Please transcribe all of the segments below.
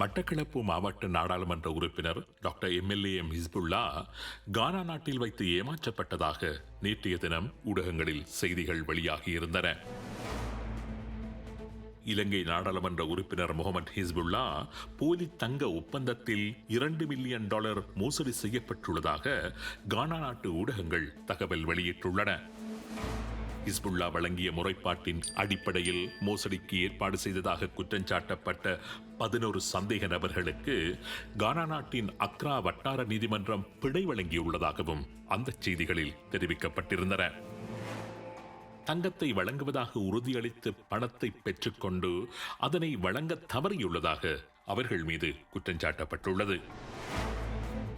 மட்டக்களப்பு மாவட்ட நாடாளுமன்ற உறுப்பினர் doctor MLA M Hizbullah Ghana நாட்டில் வைத்து ஏமாற்றப்பட்டதாக நேற்றைய தினம் ஊடகங்களில் செய்திகள் வெளியாகியிருந்தன. இலங்கை நாடாளுமன்ற உறுப்பினர் முகமது ஹிஸ்புல்லா போலி தங்க ஒப்பந்தத்தில் இரண்டு மில்லியன் டாலர் மோசடி செய்யப்பட்டுள்ளதாக கானா நாட்டு ஊடகங்கள் தகவல் வெளியிட்டுள்ளன. ஹிஸ்புல்லா வழங்கிய முறைப்பாட்டின் அடிப்படையில் மோசடிக்கு ஏற்பாடு செய்ததாக குற்றஞ்சாட்டப்பட்ட பதினோரு சந்தேக நபர்களுக்கு கானா நாட்டின் அக்ரா வட்டார நீதிமன்றம் பிழை வழங்கியுள்ளதாகவும் அந்த செய்திகளில் தெரிவிக்கப்பட்டிருந்தன. தங்கத்தை வழங்குவதாக உறுதியளித்து பணத்தை பெற்றுக்கொண்டு அதனை வழங்க தவறியுள்ளதாக அவர்கள் மீது குற்றஞ்சாட்டப்பட்டுள்ளது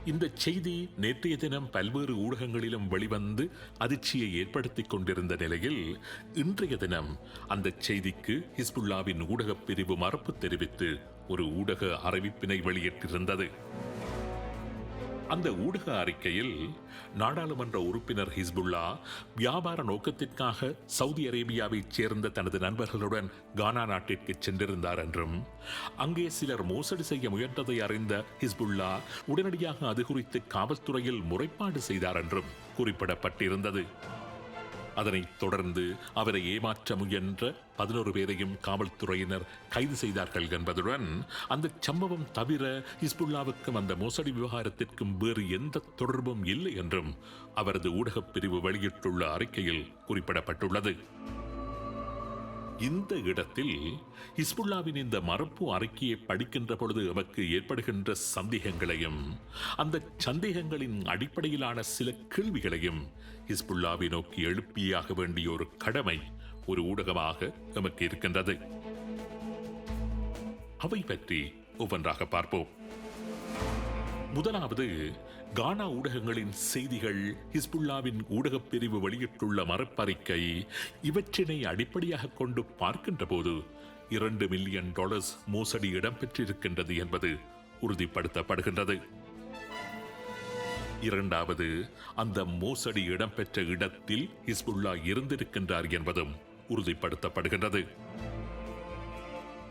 இந்த செய்தி நேற்றைய தினம் பல்வேறு ஊடகங்களிலும் வெளிவந்து அதிர்ச்சியை ஏற்படுத்தி கொண்டிருந்த நிலையில் இன்றைய தினம் அந்த செய்திக்கு ஹிஸ்புல்லாவின் ஊடகப் பிரிவு மறுப்பு தெரிவித்து ஒரு ஊடக அறிவிப்பினை வெளியிட்டிருந்தது. அந்த ஊடக அறிக்கையில் நாடாளுமன்ற உறுப்பினர் ஹிஸ்புல்லா வியாபார நோக்கத்திற்காக சவுதி அரேபியாவைச் சேர்ந்த தனது நண்பர்களுடன் கானா நாட்டிற்கு சென்றிருந்தார் என்றும் அங்கே சிலர் மோசடி செய்ய முயன்றதை அறிந்த ஹிஸ்புல்லா உடனடியாக அது குறித்து காவல்துறையில் முறைப்பாடு செய்தார் என்றும் குறிப்பிடப்பட்டிருந்தது. அதனைத் தொடர்ந்து அவரை ஏமாற்ற முயன்ற பதினோரு பேரையும் காவல்துறையினர் கைது செய்தார்கள் என்பதுடன் அந்த சம்பவம் தவிர ஹிஸ்புல்லாவுக்கும் அந்த மோசடி விவகாரத்திற்கும் வேறு எந்த தொடர்பும் இல்லை என்றும் அவரது ஊடகப் பிரிவு வெளியிட்டுள்ள அறிக்கையில் குறிப்பிடப்பட்டுள்ளது. இந்த இடத்தில் ஹிஸ்புல்லாவின் இந்த மரப்பு அறிக்கையை படிக்கின்ற பொழுது எமக்கு ஏற்படுகின்ற சந்தேகங்களையும் அந்த சந்தேகங்களின் அடிப்படையிலான சில கேள்விகளையும் ஹிஸ்புல்லாவை நோக்கி எழுப்பியாக வேண்டிய ஒரு கடமை ஒரு ஊடகமாக எமக்கு இருக்கின்றது. அவை பற்றி ஒவ்வொன்றாக பார்ப்போம். முதலாவது கானா ஊடகங்களின் செய்திகள் ஹிஸ்புல்லாவின் ஊடகப் பிரிவு வெளியிட்டுள்ள மரப்பறிக்கை இவற்றினை அடிப்படையாக கொண்டு பார்க்கின்ற போது இரண்டு மில்லியன் டாலர்ஸ் மோசடி இடம்பெற்றிருக்கின்றது என்பது உறுதிப்படுத்தப்படுகின்றது. இரண்டாவது அந்த மோசடி இடம்பெற்ற இடத்தில் ஹிஸ்புல்லா இருந்திருக்கின்றார் என்பதும் உறுதிப்படுத்தப்படுகின்றது.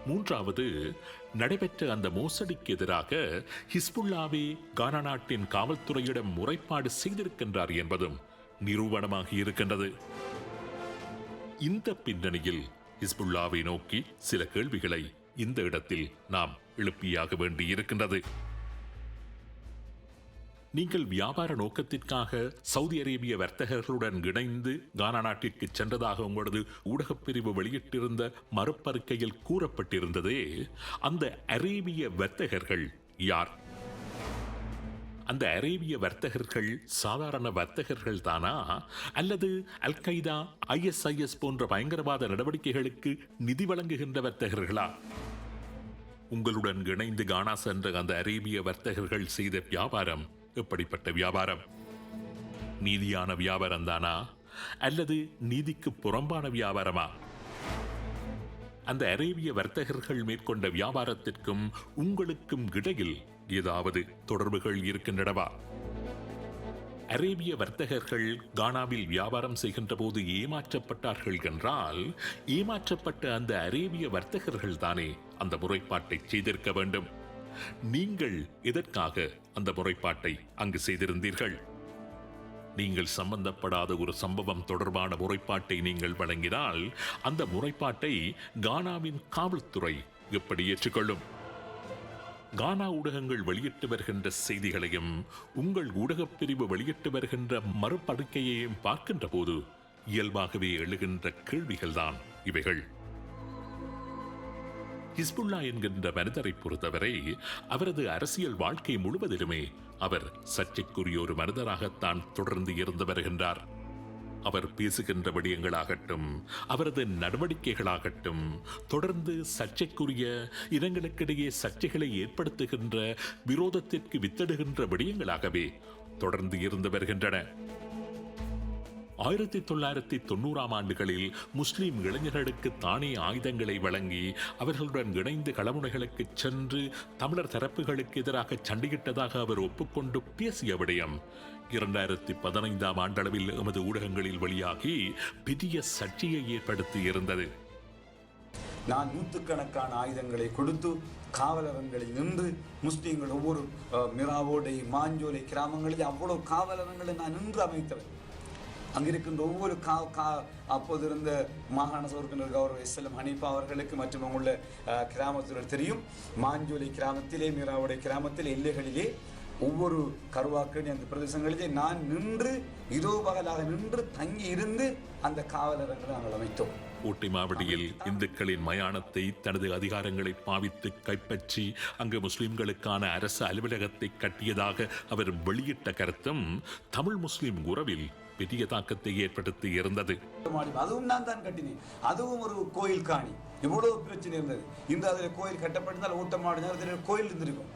மூன்றாவது நடைபெற்ற அந்த மோசடிக்கு எதிராக ஹிஸ்புல்லாவே கானா நாட்டின் காவல்துறையிடம் முறைப்பாடு செய்திருக்கின்றார் என்பதும் நிரூபணமாகி இருக்கின்றது. இந்த பின்னணியில் ஹிஸ்புல்லாவை நோக்கி சில கேள்விகளை இந்த இடத்தில் நாம் எழுப்பியாக வேண்டியிருக்கின்றது. நீங்கள் வியாபார நோக்கத்திற்காக சவுதி அரேபிய வர்த்தகர்களுடன் இணைந்து கானா நாட்டிற்கு சென்றதாக உங்களது ஊடகப் பிரிவு வெளியிட்டிருந்த மறுப்பறிக்கையில் கூறப்பட்டிருந்ததே அந்த அரேபிய வர்த்தகர்கள் யார்? அந்த அரேபிய வர்த்தகர்கள் சாதாரண வர்த்தகர்கள் தானா? அல்லது அல் கைதா ஐஎஸ்ஐஎஸ் போன்ற பயங்கரவாத நடவடிக்கைகளுக்கு நிதி வழங்குகின்ற வர்த்தகர்களா? உங்களுடன் இணைந்து கானா சென்ற அந்த அரேபிய வர்த்தகர்கள் செய்த வியாபாரம் இப்படிப்பட்ட வியாபாரம்? நீதியான வியாபாரம் தானா? அல்லது நீதிக்கு புறம்பான வியாபாரமா? அந்த அரேபிய வர்த்தகர்கள் மேற்கொண்ட வியாபாரத்திற்கும் உங்களுக்கும் இடையில் ஏதாவது தொடர்புகள் இருக்கின்றனவா? அரேபிய வர்த்தகர்கள் கானாவில் வியாபாரம் செய்கின்ற போது ஏமாற்றப்பட்டார்கள் என்றால் ஏமாற்றப்பட்ட அந்த அரேபிய வர்த்தகர்கள் தானே அந்த முறைப்பாட்டை செய்திருக்க வேண்டும். நீங்கள் எதற்காக அந்த முறைப்பாட்டை அங்கு செய்திருந்தீர்கள். நீங்கள் சம்பந்தப்படாத ஒரு சம்பவம் தொடர்பான முறைப்பாட்டை நீங்கள் வழங்கினால் அந்த முறைப்பாட்டை கானாவின் காவல்துறை எப்படி ஏற்றுக்கொள்ளும்? கானா ஊடகங்கள் வெளியிட்டு வருகின்ற செய்திகளையும் உங்கள் ஊடகப் பிரிவு வெளியிட்டு வருகின்ற மறுபடுக்கையையும் பார்க்கின்ற போது இயல்பாகவே எழுகின்ற கேள்விகள்தான் இவைகள். ஹிஸ்புல்லா என்கின்ற மனிதரை பொறுத்தவரை அவரது அரசியல் வாழ்க்கை முழுவதிலுமே அவர் சர்ச்சைக்குரிய ஒரு மனிதராகத்தான் தொடர்ந்து இருந்து வருகின்றார். அவர் பேசுகின்ற விடயங்களாகட்டும் அவரது நடவடிக்கைகளாகட்டும் தொடர்ந்து சர்ச்சைக்குரிய இடங்களுக்கிடையே சர்ச்சைகளை ஏற்படுத்துகின்ற விரோதத்திற்கு வித்திடுகின்ற விடயங்களாகவே தொடர்ந்து இருந்து வருகின்றன. ஆயிரத்தி தொள்ளாயிரத்தி தொண்ணூறாம் ஆண்டுகளில் முஸ்லிம் இளைஞர்களுக்கு தானே ஆயுதங்களை வழங்கி அவர்களுடன் இணைந்து களமுனைகளுக்கு சென்று தமிழர் தரப்புகளுக்கு எதிராக சண்டையிட்டதாக அவர் ஒப்புக்கொண்டு பேசிய விடயம். இரண்டாயிரத்தி பதினைந்தாம் ஆண்டளவில் எமது ஊடகங்களில் வெளியாகி பெரிய சர்ச்சையை ஏற்படுத்தி இருந்தது. நான் நூற்றுக்கணக்கான ஆயுதங்களை கொடுத்து காவலரங்களில் நின்று முஸ்லீம்கள் ஒவ்வொரு அஹ், மிராவோடை மாஞ்சோலை கிராமங்களில் அவ்வளோ காவலரங்களை நான் நின்று அமைத்தவன். அங்கிருக்கின்ற ஒவ்வொரு கா கா அப்போது இருந்த மாகாண சோர்க்கினர் கௌரவ எஸ்எல்எம் ஹனீஃபா அவர்களுக்கு மற்றும் அஹ், கிராமத்தினர் தெரியும். மாஞ்சோலை கிராமத்திலே மீராவுடைய கிராமத்தில் எல்லைகளிலே ஒவ்வொரு கருவாக்கணி அந்த பிரதேசங்களிலே நான் நின்று இரவு பகலாக நின்று தங்கி இருந்து அந்த காவலரங்களை நாங்கள் அமைத்தோம். ஊட்டி மாவடியில் இந்துக்களின் மயானத்தை தனது அதிகாரங்களை பாவித்து கைப்பற்றி அங்கு முஸ்லிம்களுக்கான அரசு அலுவலகத்தை கட்டியதாக அவர் வெளியிட்ட கருத்தும் தமிழ் முஸ்லிம் உறவில் பெரிய தாக்கத்தை ஏற்படுத்தி இருந்தது. அதுவும் நான் தான் கட்டினேன். அதுவும் ஒரு கோயில் காணி. இவ்வளவு பிரச்சனை இருந்தது. இந்த அதில் கோயில் கட்டப்பட்டிருந்தால் ஊட்டமாடு நேரத்தில் கோயில் இருந்திருக்கும்.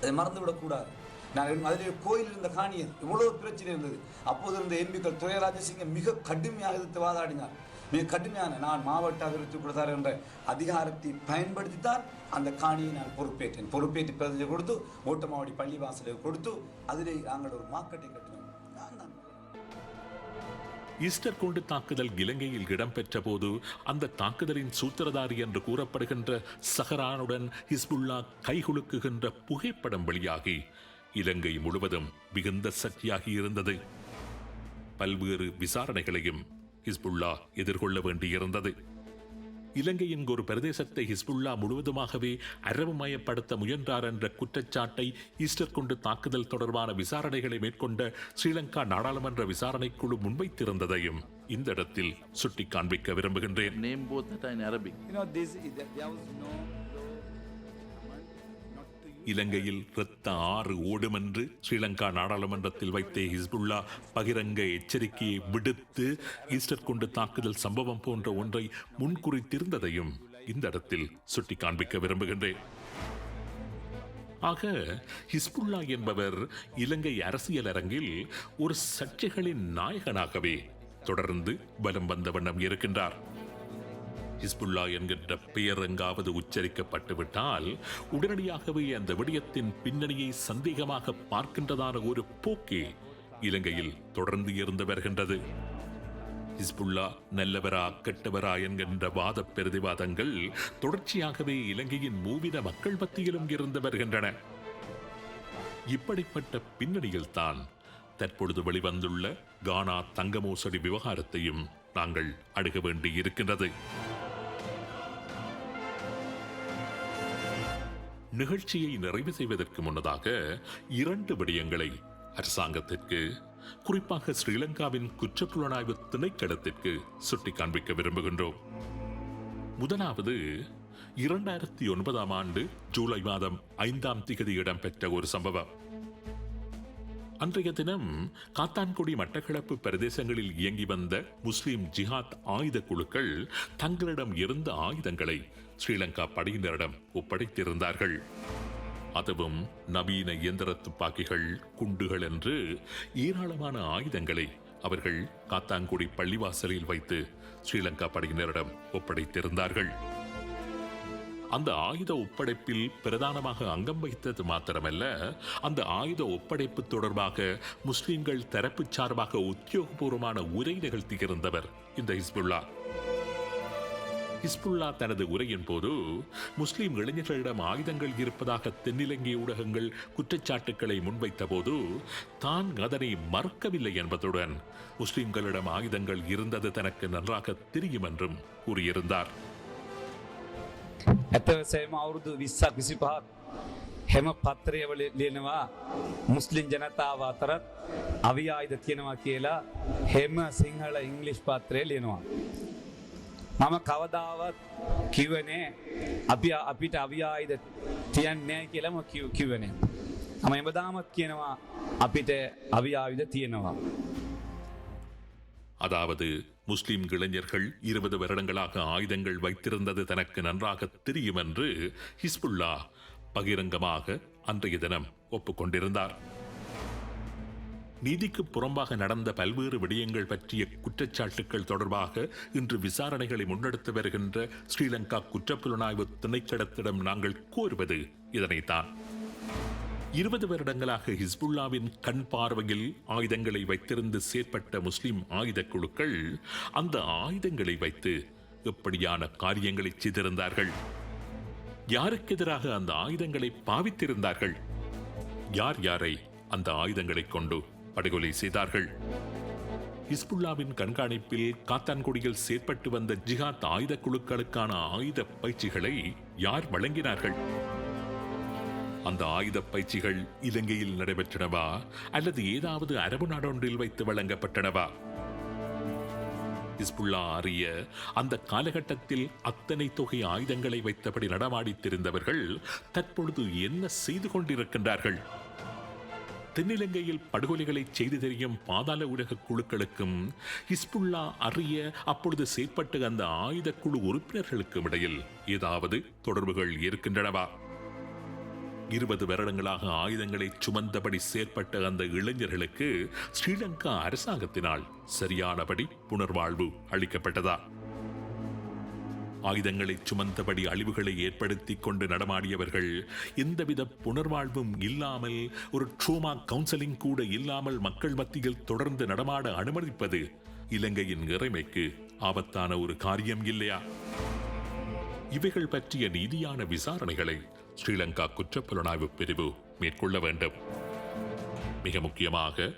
அதை மறந்து விடக்கூடாது நான் அதில் கோயில் இருந்த காணியர் அது. இவ்வளவு பிரச்சனை இருந்தது. அப்போது இருந்த எம்பிக்கள் துரைராஜசிங்கம் மிக கடுமையாக எதிர்த்து வாதாடினார். மிக கடுமையான நான் மாவட்ட அபிவிருத்தி கொடுத்தார் என்ற அதிகாரத்தை பயன்படுத்தித்தான் அந்த காணியை நான் பொறுப்பேற்றேன். பொறுப்பேற்று பிரதிநிதி கொடுத்து ஓட்டமாவடி பள்ளிவாசலுக்கு கொடுத்து அதிலே நாங்கள் ஒரு மார்க்கெட்டை கட்டினோம். ஈஸ்டர் குண்டு தாக்குதல் இலங்கையில் இடம்பெற்ற போது அந்த தாக்குதலின் சூத்திரதாரி என்று கூறப்படுகின்ற சஹரானுடன் ஹிஸ்புல்லா கைகுலுக்குகின்ற புகைப்படம் வெளியாகி இலங்கை முழுவதும் மிகுந்த சக்தியாகி இருந்தது. பல்வேறு விசாரணைகளையும் ஹிஸ்புல்லா எதிர்கொள்ள வேண்டியிருந்தது. இலங்கையின் ஒரு பிரதேசத்தை ஹிஸ்புல்லா முழுவதுமாகவே அரபுமயப்படுத்த முயன்றார் என்ற குற்றச்சாட்டை ஈஸ்டர் கொண்டு தாக்குதல் தொடர்பான விசாரணைகளை மேற்கொண்ட ஸ்ரீலங்கா நாடாளுமன்ற விசாரணைக்குழு முன்வைத்திருந்ததையும் இந்த இடத்தில் சுட்டிக் காண்பிக்க விரும்புகின்றேன் இலங்கையில் இரத்த ஆறு ஓடும் என்று ஸ்ரீலங்கா நாடாளுமன்றத்தில் வைத்த ஹிஸ்புல்லா பகிரங்க எச்சரிக்கையை விடுத்து ஈஸ்டர் கொண்டு தாக்குதல் சம்பவம் போன்ற ஒன்றை முன்குறித்திருந்ததையும் இந்த இடத்தில் சுட்டி காண்பிக்க விரும்புகின்றேன். ஆக ஹிஸ்புல்லா என்பவர் இலங்கை அரசியல் அரங்கில் ஒரு சர்ச்சைகளின் நாயகனாகவே தொடர்ந்து பலம் வந்த வண்ணம் இருக்கின்றார். ஹிஸ்புல்லா என்கின்ற பெயர் எங்காவது உச்சரிக்கப்பட்டுவிட்டால் உடனடியாகவே அந்த விடயத்தின் பின்னணியை சந்தேகமாக பார்க்கின்றதான ஒரு போக்கே இலங்கையில் தொடர்ந்து இருந்து வருகின்றது. ஹிஸ்புல்லா நல்லவரா கெட்டவரா என்கின்ற வாத பிரதிவாதங்கள் தொடர்ச்சியாகவே இலங்கையின் மூவின மக்கள் மத்தியிலும் இருந்து வருகின்றன. இப்படிப்பட்ட பின்னணியில்தான் தற்பொழுது வெளிவந்துள்ள கானா தங்க மோசடி விவகாரத்தையும் நாங்கள் அணுக வேண்டி இருக்கின்றது நிகழ்ச்சியை நிறைவு செய்வதற்கு முன்னதாக இரண்டு விடயங்களை அரசாங்கத்திற்கு குறிப்பாக ஸ்ரீலங்காவின் குற்றப்புலனாய்வு திணைக்களத்திற்கு சுட்டிக் காண்பிக்க விரும்புகின்றோம். முதலாவது இரண்டாயிரத்தி ஒன்பதாம் ஆண்டு ஜூலை மாதம் ஐந்தாம் திகதி இடம்பெற்ற ஒரு சம்பவம். அன்றைய தினம் காத்தான்குடி மட்டக்களப்பு பிரதேசங்களில் இயங்கி வந்த முஸ்லிம் ஜிஹாத் ஆயுத குழுக்கள் தங்களிடம் இருந்த ஆயுதங்களை ஸ்ரீலங்கா படையினரிடம் ஒப்படைத்திருந்தார்கள். அதுவும் நவீன இயந்திர துப்பாக்கிகள் குண்டுகள் என்று ஏராளமான ஆயுதங்களை அவர்கள் காத்தான்குடி பள்ளிவாசலில் வைத்து ஸ்ரீலங்கா படையினரிடம் ஒப்படைத்திருந்தார்கள். அந்த ஆயுத ஒப்படைப்பில் பிரதானமாக அங்கம் வகித்தது மாத்திரமல்ல அந்த ஆயுத ஒப்படைப்பு தொடர்பாக முஸ்லிம்கள் தரப்பு சார்பாக உத்தியோகபூர்வமான உரை நிகழ்த்தியிருந்தவர் இந்த ஹிஸ்புல்லா. ஹிஸ்புல்லா தனது உரையின் போது முஸ்லிம் இளைஞர்களிடம் ஆயுதங்கள் இருப்பதாக தென்னிலங்கை ஊடகங்கள் குற்றச்சாட்டுக்களை முன்வைத்த போது தான் அதனை மறுக்கவில்லை என்பதுடன் முஸ்லிம்களிடம் ஆயுதங்கள் இருந்தது தனக்கு நன்றாக தெரியும் என்றும் கூறியிருந்தார். ඇතවසෑම අවුරුදු විස්සක් විසිපහක් හැම පත්‍රයවල ලියනවා මුස්ලිම් ජනතාව අතරත් අවියායිද කියනවා කියලා හෙම සිංහල ඉංගලිෂ් පත්‍රය ලියනවා. මම කවදාවත් කිවනේ අපි අපිට අවියායිද තියන්නේ කියලම කිවනේ. අම එබදාමත් කියනවා අපිට අවියාවිද තියෙනවා. අදාවද முஸ்லிம் இளைஞர்கள் இருபது வருடங்களாக ஆயுதங்கள் வைத்திருந்தது தனக்கு நன்றாக தெரியும் என்று ஹிஸ்புல்லா பகிரங்கமாக அன்றைய தினம் ஒப்புக்கொண்டிருந்தார். நீதிக்கு புறம்பாக நடந்த பல்வேறு விடயங்கள் பற்றிய குற்றச்சாட்டுக்கள் தொடர்பாக இன்று விசாரணைகளை முன்னெடுத்து வருகின்ற ஸ்ரீலங்கா குற்றப்புலனாய்வு திணைக்களத்திடம் நாங்கள் கோருவது இதனைத்தான். இருபது வருடங்களாக ஹிஸ்புல்லாவின் கண் பார்வையில் ஆயுதங்களை வைத்திருந்து செயற்பட்ட முஸ்லிம் ஆயுத குழுக்கள் அந்த ஆயுதங்களை வைத்து எப்படியான காரியங்களை செய்திருந்தார்கள்? யாருக்கு எதிராக அந்த ஆயுதங்களை பாவித்திருந்தார்கள்? யார் யாரை அந்த ஆயுதங்களை கொண்டு படுகொலை செய்தார்கள்? ஹிஸ்புல்லாவின் கண்காணிப்பில் காத்தான்குடியில் செயற்பட்டு வந்த ஜிஹாத் ஆயுத குழுக்களுக்கான ஆயுத பயிற்சிகளை யார் வழங்கினார்கள்? அந்த ஆயுத பயிற்சிகள் இலங்கையில் நடைபெற்றனவா? அல்லது ஏதாவது அரபு நாடொன்றில் வைத்து வழங்கப்பட்டனவா? ஹிஸ்புல்லா அறிய அந்த காலகட்டத்தில் அத்தனை தொகை ஆயுதங்களை வைத்தபடி நடமாடித்திருந்தவர்கள் தற்பொழுது என்ன செய்து கொண்டிருக்கின்றார்கள்? தென்னிலங்கையில் படுகொலைகளை செய்து தெரியும் பாதாள உலக குழுக்களுக்கும் ஹிஸ்புல்லா அறிய அப்பொழுது செயற்பட்ட அந்த ஆயுத குழு உறுப்பினர்களுக்கும் இடையில் ஏதாவது தொடர்புகள் இருக்கின்றனவா? இருபது வருடங்களாக ஆயுதங்களை சுமந்தபடி செயற்பட்ட அந்த இளைஞர்களுக்கு ஸ்ரீலங்கா அரசாங்கத்தினால் சரியானபடி புனர்வாழ்வு அளிக்கப்பட்டதா? ஆயுதங்களை சுமந்தபடி அழிவுகளை ஏற்படுத்திக் கொண்டு நடமாடியவர்கள் எந்தவித புனர்வாழ்வும் இல்லாமல் ஒரு ட்ரோமா கவுன்சிலிங் கூட இல்லாமல் மக்கள் மத்தியில் தொடர்ந்து நடமாட அனுமதிப்பது இலங்கையின் இறைமைக்கு ஆபத்தான ஒரு காரியம் இல்லையா? இவைகள் பற்றிய நீதியான விசாரணைகளை ஸ்ரீலங்கா குற்றப்புலனாய்வு பிரிவு மேற்கொள்ள வேண்டும். மிக முக்கியமாக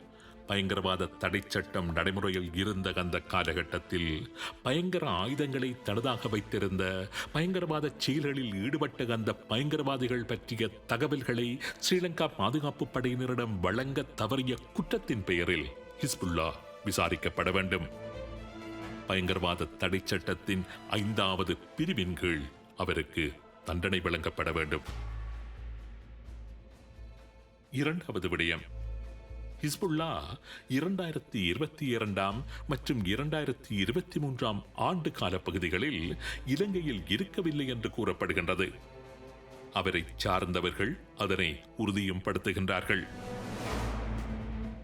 பயங்கரவாத தடை சட்டம் நடைமுறையில் இருந்த அந்த காலகட்டத்தில் பயங்கர ஆயுதங்களை தனதாக வைத்திருந்த பயங்கரவாத செயல்களில் ஈடுபட்ட அந்த பயங்கரவாதிகள் பற்றிய தகவல்களை ஸ்ரீலங்கா பாதுகாப்பு படையினரிடம் வழங்க தவறிய குற்றத்தின் பெயரில் ஹிஸ்புல்லா விசாரிக்கப்பட வேண்டும். பயங்கரவாத தடை சட்டத்தின் ஐந்தாவது பிரிவின் கீழ் அவருக்கு தண்டனை வழங்கப்பட வேண்டும். இரண்டாவது விடயம். ஹிஸ்புல்லா இரண்டாயிரத்தி இருபத்தி இரண்டாம் மற்றும் இரண்டாயிரத்தி இருபத்தி மூன்றாம் ஆண்டு கால பகுதிகளில் இலங்கையில் இருக்கவில்லை என்று கூறப்படுகின்றது. அவரை சார்ந்தவர்கள் அதனை உறுதியும் படுத்துகின்றார்கள்.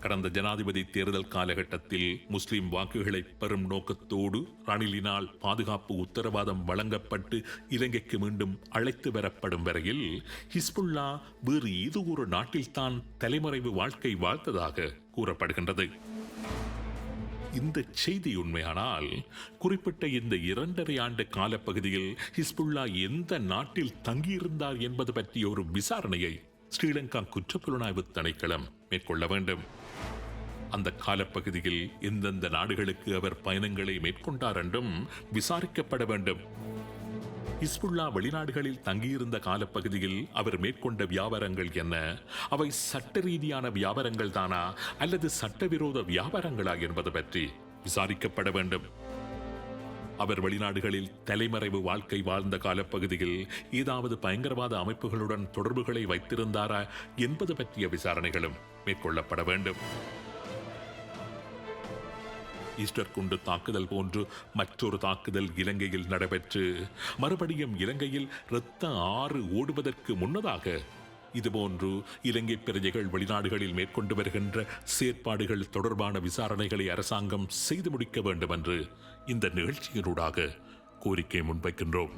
கடந்த ஜனாதிபதி தேர்தல் காலகட்டத்தில் முஸ்லிம் வாக்குகளை பெறும் நோக்கத்தோடு ரணிலினால் பாதுகாப்பு உத்தரவாதம் வழங்கப்பட்டு இலங்கைக்கு மீண்டும் அழைத்து வரப்படும் வரையில் ஹிஸ்புல்லா வேறு ஏதோ ஒரு நாட்டில்தான் தலைமறைவு வாழ்க்கை வாழ்த்ததாக கூறப்படுகின்றது. இந்த செய்தி உண்மையானால் குறிப்பிட்ட இந்த இரண்டரை ஆண்டு காலப்பகுதியில் ஹிஸ்புல்லா எந்த நாட்டில் தங்கியிருந்தார் என்பது பற்றிய ஒரு விசாரணையை ஸ்ரீலங்கா குற்றப்புலனாய்வு திணைக்களம் மேற்கொள்ள வேண்டும். அந்த காலப்பகுதியில் எந்தெந்த நாடுகளுக்கு அவர் பயணங்களை மேற்கொண்டார் என்றும் விசாரிக்கப்பட வேண்டும். ஹிஸ்புல்லா வெளிநாடுகளில் தங்கியிருந்த காலப்பகுதியில் அவர் மேற்கொண்ட வியாபாரங்கள் என்ன? அவை சட்ட ரீதியான வியாபாரங்கள் தானா? அல்லது சட்டவிரோத வியாபாரங்களா என்பது பற்றி விசாரிக்கப்பட வேண்டும். அவர் வெளிநாடுகளில் தலைமறைவு வாழ்க்கை வாழ்ந்த காலப்பகுதியில் ஏதாவது பயங்கரவாத அமைப்புகளுடன் தொடர்புகளை வைத்திருந்தாரா என்பது பற்றிய விசாரணைகளும் மேற்கொள்ளப்பட வேண்டும். ஈஸ்டர் குண்டு தாக்குதல் போன்று மற்றொரு தாக்குதல் இலங்கையில் நடைபெற்று மறுபடியும் இலங்கையில் இரத்த ஆறு ஓடுவதற்கு முன்னதாக இதுபோன்று இலங்கை பிரஜைகள் வெளிநாடுகளில் மேற்கொண்டு வருகின்ற செயற்பாடுகள் தொடர்பான விசாரணைகளை அரசாங்கம் செய்து முடிக்க வேண்டும் என்று இந்த நிகழ்ச்சியினூடாக கோரிக்கை முன்வைக்கின்றோம்.